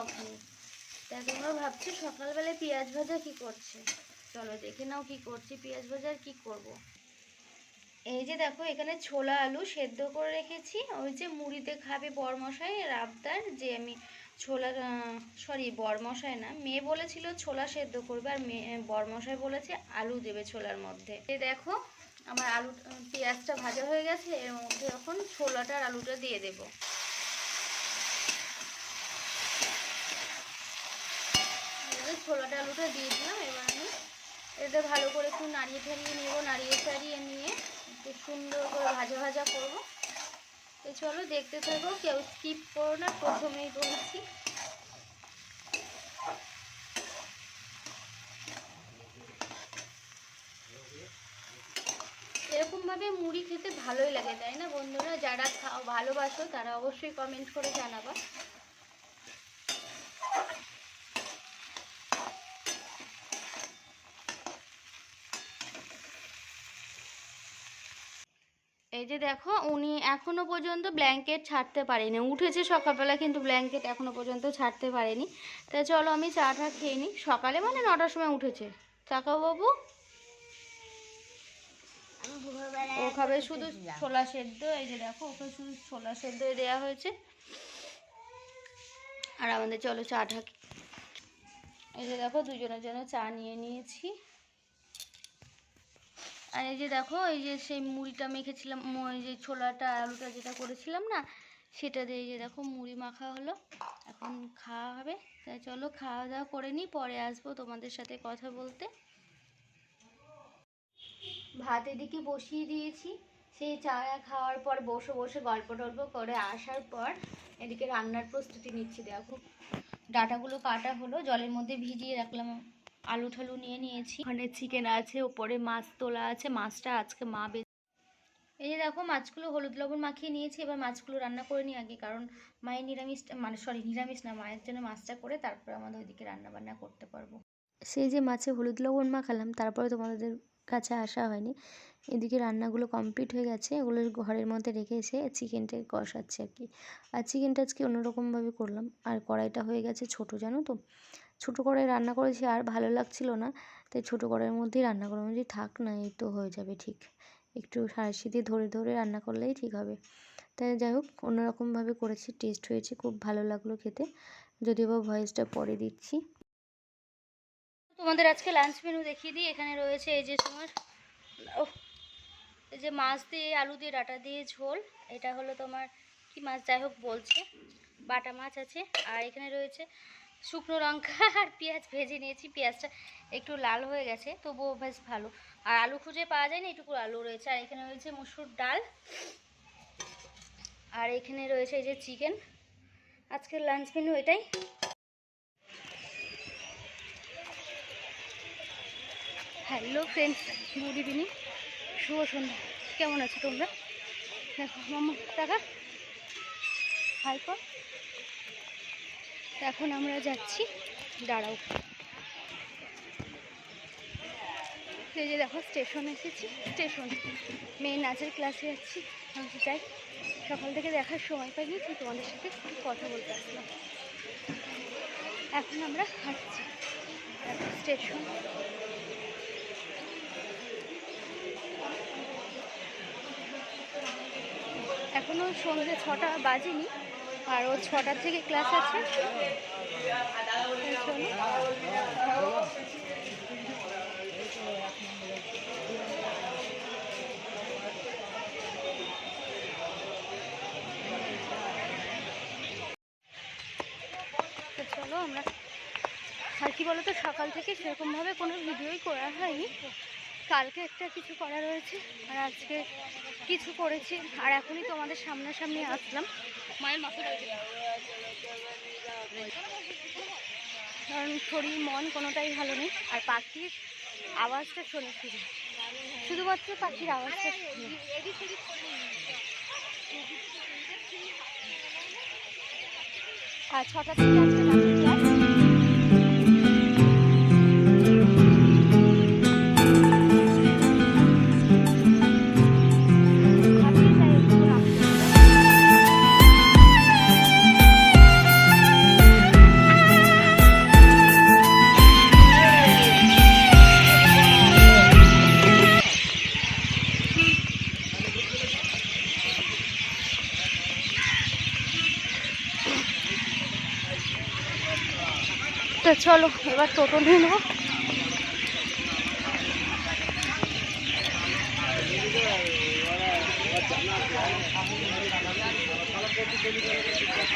আজকে একটা নতুন ব্লগ নিয়ে তা তোমরা ভাবছ সকালবেলায় পেঁয়াজ ভাজা কি করছে? চলো দেখে নাও কি করছি, পেঁয়াজ ভাজা আর কি করব। এই যে দেখো, এখানে ছোলা আলু সেদ্ধ করে রেখেছি। ওই যে মুড়িতে খাবে বরমশাই, রাবদার, যে আমি ছোলা সরি, বরমশাই না, মেয়ে বলেছিল ছোলা সেদ্ধ করবে, আর মেয়ে, বরমশাই বলেছে আলু দেবে ছোলার মধ্যে। এই দেখো, আমার আলু, পেঁয়াজটা ভাজা হয়ে গেছে, এর মধ্যে এখন ছোলাটা আর আলুটা দিয়ে দেবো। এবারে ছোলাটা আলুটা দিয়ে দিলাম, এবার আমি এটা ভালো করে একটু নাড়িয়ে ঠাড়িয়ে নেব, নাড়িয়ে চাড়িয়ে নিয়ে একটু সুন্দর করে ভাজা ভাজা করব। তো চলো দেখতে থাকো, কেউ স্কিপ করো না, প্রথমেই বলছি। এরকমভাবে মুড়ি খেতে ভালোই লাগে, তাই না বন্ধুরা? যারা খাও, ভালোবাসো, তারা অবশ্যই কমেন্ট করে জানাবা। এই যে দেখো উনি এখনও পর্যন্ত ব্ল্যাঙ্কেট ছাড়তে পারেনি। উঠেছে সকালবেলা কিন্তু ব্ল্যাঙ্কেট এখনও পর্যন্ত ছাড়তে পারেনি। তাই চলো আমি চাটা খেয়ে নিই। সকালে মানে নটার সময় উঠেছে। তাকাও বাবু ও খাবে শুধু ছোলা সেদ্ধ এই যে দেখো ওকে শুধু ছোলা সেদ্ধ দেওয়া হয়েছে। আর আমাদের চলো চা চাটা এই যে দেখো দুজনের জন্য চা নিয়ে নিয়েছি। আর এই যে দেখো, এই যে সেই মুড়িটা মেখেছিলাম এই যে ছোলাটা, আলুটা যেটা করেছিলাম না, সেটা দিয়ে যে দেখো মুড়ি মাখা হলো। এখন খাওয়া হবে। তাই চলো, খাওয়া দাওয়া করে নিই, পরে আসব তোমাদের সাথে কথা বলতে। ভাত এদিকে বসিয়ে দিয়েছি। সেই চা খাওয়ার পর বসে বসে গল্প টল্প করে আসার পর এদিকে রান্নার প্রস্তুতি নিচ্ছি। দেখো, ডাটাগুলো কাটা হলো, জলের মধ্যে ভিজিয়ে রাখলাম। আলু ঠালু নিয়ে নিয়েছি। ওখানে চিকেন আছে ওপরে মাছ তোলা আছে মাছটা আজকে মা এই যে দেখো মাছগুলো হলুদ লবণ মাখিয়ে নিয়েছি এবার মাছগুলো রান্না করে নিই আগে কারণ মায়ের নিরামিষ মানে সরি নিরামিষ না মায়ের জন্য মাছটা করে তারপরে আমাদের ওইদিকে রান্না বান্না করতে পারব। সেই যে মাছে হলুদ লবণ মাখালাম তারপরে তোমাদের কাছে আসা হয়নি। এদিকে রান্নাগুলো কমপ্লিট হয়ে গেছে এগুলো ঘরের মধ্যে রেখে এসে চিকেনটাকে কষাচ্ছি আর কি। আর চিকেনটা আজকে অন্যরকমভাবে করলাম আর কড়াইটা হয়ে গেছে ছোট জানো তো? ছোটো কড়াই রান্না করেছি আর ভালো লাগছিল না। তাই ছোটো কড়াইয়ের মধ্যেই রান্না করলাম যে থাক না এই তো হয়ে যাবে ঠিক। একটু সাঁড়শি দিয়ে ধরে ধরে রান্না করলেই ঠিক হবে। তাই যাই হোক, অন্যরকমভাবে করেছি টেস্ট হয়েছে, খুব ভালো লাগল খেতে। যদিও বা ভয়েসটা পরে দিচ্ছি। তোমাদের আজকে লাঞ্চ মেনু দেখিয়ে দিই। এখানে রয়েছে এই যে তোমার এই যে মাছ দিয়ে আলু দিয়ে, ডাটা দিয়ে ঝোল। এটা হলো তোমার কি মাছ? যাই হোক বলছে। বাটা মাছ আছে। আর এখানে রয়েছে শুকনো লঙ্কা আর পেঁয়াজ ভেজে নিয়েছি। পেঁয়াজটা একটু লাল হয়ে গেছে, তবুও বেশ ভালো। আর আলু খুঁজে পাওয়া যায় না এটুকু আলু রয়েছে। আর এখানে রয়েছে মুসুর ডাল। আর এখানে রয়েছে এই যে চিকেন। আজকের লাঞ্চ মেনু এটাই। Hello friends, good evening. শুভ সন্ধ্যা। কেমন আছো তোমরা? দেখো মামা, টাকা? হাই কর। এখন আমরা যাচ্ছি, দাঁড়াও। এই যে দেখো, স্টেশন এসেছি, স্টেশন। মেয়ে নাচের ক্লাসে যাচ্ছি আমি যাই সকাল থেকে দেখার সময় পাইনি, তো তোমাদের সাথে কথা বলতে আসলাম। এখন আমরা হাঁটছি স্টেশন। এখনও সন্ধ্যে ছটা বাজেনি আর ও ছটার থেকে ক্লাস আছে। চলো আমরা আর কি বলতো, সকাল থেকে সেরকমভাবে কোনো ভিডিওই করা হয়নি কালকে একটা কিছু করা রয়েছে আর আজকে কিছু করেছি আর এখনই তোমাদের সামনাসামনি আসলাম। মায়ের মাথা কারণ শরীর মন কোনোটাই ভালো নেই আর পাখির আওয়াজটা শোনে শুধু শুধুমাত্র পাখির আওয়াজটা আর ছটা থেকে আজকে চলো, এবার টোটো নিয়ে নেব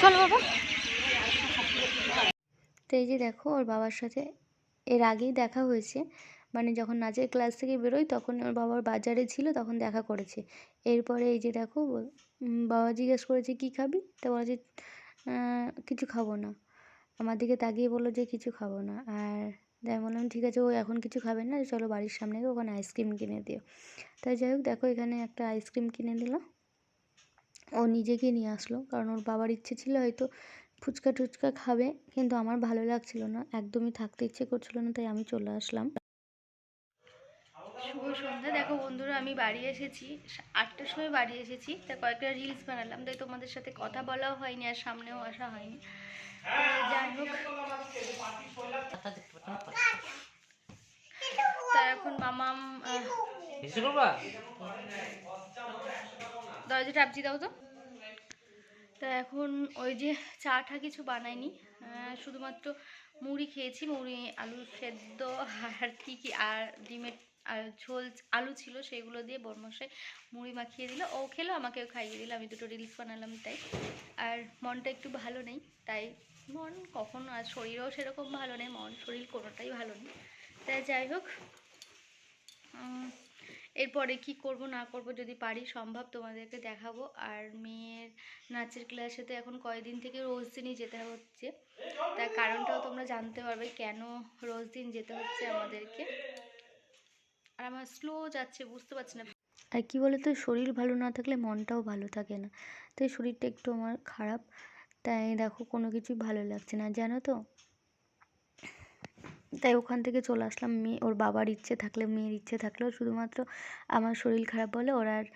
চলো বাবা। তো এই যে দেখো, ওর বাবার সাথে এর আগেই দেখা হয়েছে। মানে যখন নাচের ক্লাস থেকে বেরোই, তখন ওর বাবার বাজারে ছিল, তখন দেখা করেছে। এরপরে এই যে দেখো বাবা জিজ্ঞেস করেছে, কি খাবি? তো বলেছে কিছু খাব না। আমার দিকে তাকিয়ে বলল যে, কিছু খাব না। আর তাই আমি বললাম, ঠিক আছে, ও এখন কিছু খাবে না, চলো বাড়ির সামনে গিয়ে ওখানে আইসক্রিম কিনে দিও। তাই যাই হোক, দেখো এখানে একটা আইসক্রিম কিনে দিল। ও নিজেকে নিয়ে আসলো, কারণ ওর বাবার ইচ্ছে ছিল হয়তো ফুচকা টুচকা খাবে, কিন্তু আমার ভালো লাগছিল না, একদমই থাকতে ইচ্ছে করছিল না, তাই আমি চলে আসলাম। শুভ সন্ধ্যা। দেখো বন্ধুরা, আমি বাড়ি এসেছি, আটটার সময় বাড়ি এসেছি, তা কয়েকটা রিলস বানালাম, তাই তোমাদের সাথে কথা বলাও হয়নি আর সামনেও আসা হয়নি। যাই হোক তা এখন মামাম দরজা দাও তো। তা এখন ওই যে চাটা কিছু বানাইনি শুধুমাত্র মুড়ি খেয়েছি মুড়ি আলু সেদ্ধ আর কী কী আর ডিমের আর ঝোল আলু ছিল সেগুলো দিয়ে বরমশাই মুড়ি মাখিয়ে দিল। ও খেলো, আমাকেও খাইয়ে দিল। আমি দুটো রিলস বানালাম তাই। আর মনটা একটু ভালো নেই, তাই মন কখন আর শরীরও সেরকম ভালো নেই, মন শরীর কোনোটাই ভালো নেই। তাই যাই হোক এরপরে কি করব না করব যদি পারি সম্ভব তোমাদেরকে দেখাবো। আর মেয়ের নাচের ক্লাসে তো এখন কয়েকদিন থেকে রোজ দিনই যেতে হচ্ছে। তার কারণটাও তোমরা জানতে পারবে কেন রোজ দিন যেতে হচ্ছে আমাদেরকে। আর আমার স্লো যাচ্ছে, বুঝতে পারছি না। আর কি বলতো, শরীর ভালো না থাকলে মনটাও ভালো থাকে না। তাই শরীরটা একটু আমার খারাপ। তাই দেখো, কোনো কিছুই ভালো লাগছে না, জানো তো? তাই ওখান থেকে চলে আসলাম। মেয়ে, ওর বাবার ইচ্ছে থাকলে, মেয়ের ইচ্ছে থাকলেও শুধুমাত্র আমার শরীর খারাপ বলে ওরা আর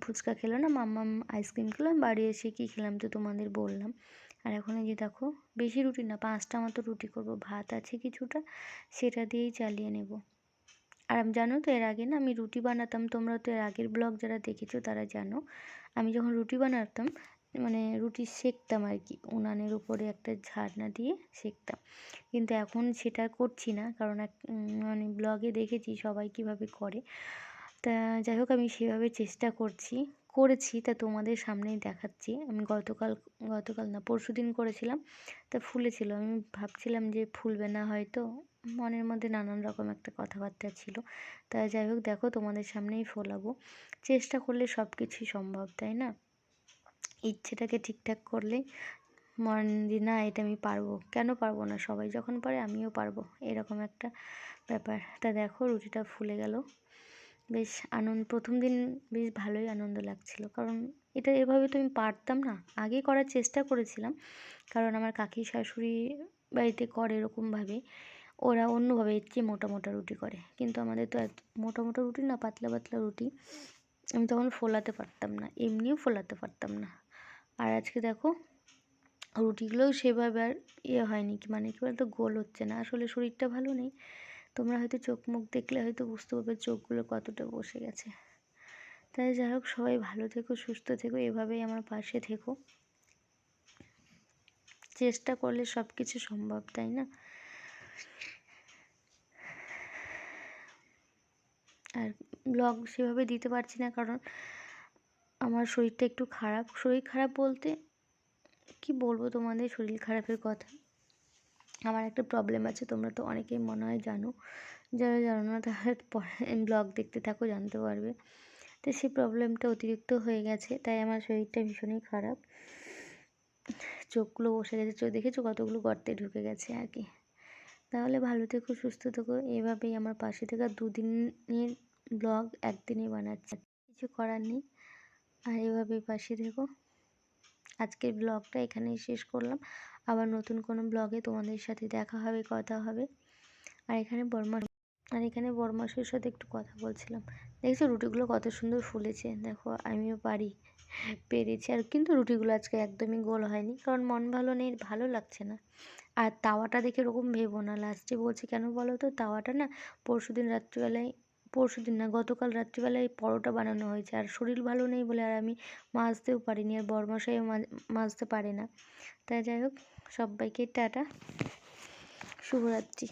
ফুচকা খেলো না, মাম্মাম আইসক্রিম খেলো, আমি বাড়ি এসে কী খেলাম তো তোমাদের বললাম। আর এখন এই যে দেখো, বেশি রুটি না, পাঁচটা মতো রুটি করব, ভাত আছে কিছুটা, সেটা দিয়েই চালিয়ে নেব। আর আমি জানো তো এর আগে না আমি রুটি বানাতাম, তোমরা তো এর আগের ব্লগ যারা দেখেছ তারা জানো। আমি যখন রুটি বানাতাম মানে রুটি সেঁকতাম আর কি, উনানের উপরে একটা ঝাড়না দিয়ে সেঁকতাম। কিন্তু এখন সেটা করছি না, কারণ এক মানে ব্লগে দেখেছি সবাই কীভাবে করে। তা যাই হোক, আমি সেভাবে চেষ্টা করছি, করেছি, তা তোমাদের সামনেই দেখাচ্ছি। আমি গতকাল গতকাল না পরশু দিন করেছিলাম, তা ফুলেছিল। আমি ভাবছিলাম যে ফুলবে না হয়তো মনের মধ্যে নানান রকম একটা কথাবার্তা ছিল। তা যাই হোক, দেখো তোমাদের সামনেই ফোলাবো। চেষ্টা করলে সব কিছুই সম্ভব, তাই না? ইচ্ছেটাকে ঠিকঠাক করলে মন যে না, এটা আমি পারব। কেন পারব না? সবাই যখন পারে, আমিও পারব। এরকম একটা ব্যাপার। তা দেখো, রুটিটা ফুলে গেল। বেশ আনন্দ, প্রথম দিন বেশ ভালোই আনন্দ লাগছিল। কারণ এটা এভাবে তো আমি পারতাম না। আগে করার চেষ্টা করেছিলাম। কারণ আমার কাকি শাশুড়ি বাড়িতে করে এরকমভাবে। ওরা অন্যভাবে এর চেয়ে মোটা মোটা রুটি করে। কিন্তু আমাদের তো এত মোটা মোটা রুটি না, পাতলা পাতলা রুটি, আমি তখন ফোলাতে পারতাম না, এমনিও ফোলাতে পারতাম না। আর আজকে দেখো, রুটিগুলোও সেভাবে আর ইয়ে হয়নি কি মানে কি বলতো, গোল হচ্ছে না। আসলে শরীরটা ভালো নেই, তোমরা হয়তো চোখ মুখ দেখলে হয়তো বুঝতে পারবে চোখগুলো কতটা বসে গেছে। তাই যাই হোক, সবাই ভালো থেকো, সুস্থ থেকো, এভাবেই আমার পাশে থেকো। চেষ্টা করলে সব কিছু সম্ভব, তাই না? আর ব্লগ সেভাবে দিতে পারছি না কারণ আমার শরীরটা একটু খারাপ। শরীর খারাপ বলতে কি বলব তোমাদের? শরীর খারাপের কথা। আমার একটা প্রবলেম আছে, তোমরা তো অনেকেই মনে হয় জানো। যারা জানো না, তারা পরে ব্লগ দেখতে থাকো, জানতে পারবে। তো সেই প্রবলেমটা অতিরিক্ত হয়ে গেছে, তাই আমার শরীরটা ভীষণই খারাপ। চোখগুলো বসে গেছে চোখ দেখেছ কতগুলো গর্তে ঢুকে গেছে আর কি। তাহলে ভালো থেকো, সুস্থ থেকো। এভাবেই আমার পাশে থেকে দুদিনের ব্লগ একদিনে বানাচ্ছে। কিছু করার নেই, আর এভাবেই পাশে থেকো। আজকের ব্লগটা এখানেই শেষ করলাম। আবার নতুন কোনো ব্লগে তোমাদের সাথে দেখা হবে, কথা হবে। আর এখানে বর্মা আর এখানে বরমাসের সাথে একটু কথা বলছিলাম। দেখছ রুটিগুলো কত সুন্দর ফুলেছে। দেখো আমিও পারি, পেরেছি। আর কিন্তু রুটিগুলো আজকে একদমই গোল হয়নি, কারণ মন ভালো নেই, ভালো লাগছে না। আর তাওয়াটা দেখে এরকম ভেবো না। লাস্টে বলছি, কেন বলো তো, তাওয়াটা না পরশু দিন রাত্রিবেলায় পরশু দিন না, গতকাল রাত্রিবেলায় পরোটা বানানো হয়েছে। আর শরীর ভালো নেই বলে আর আমি মাজতেও পারিনি, আর বরমশাইও মাজ- মাজতে পারে না। তাই যাই হোক, সবাইকে টাটা। শুভরাত্রি।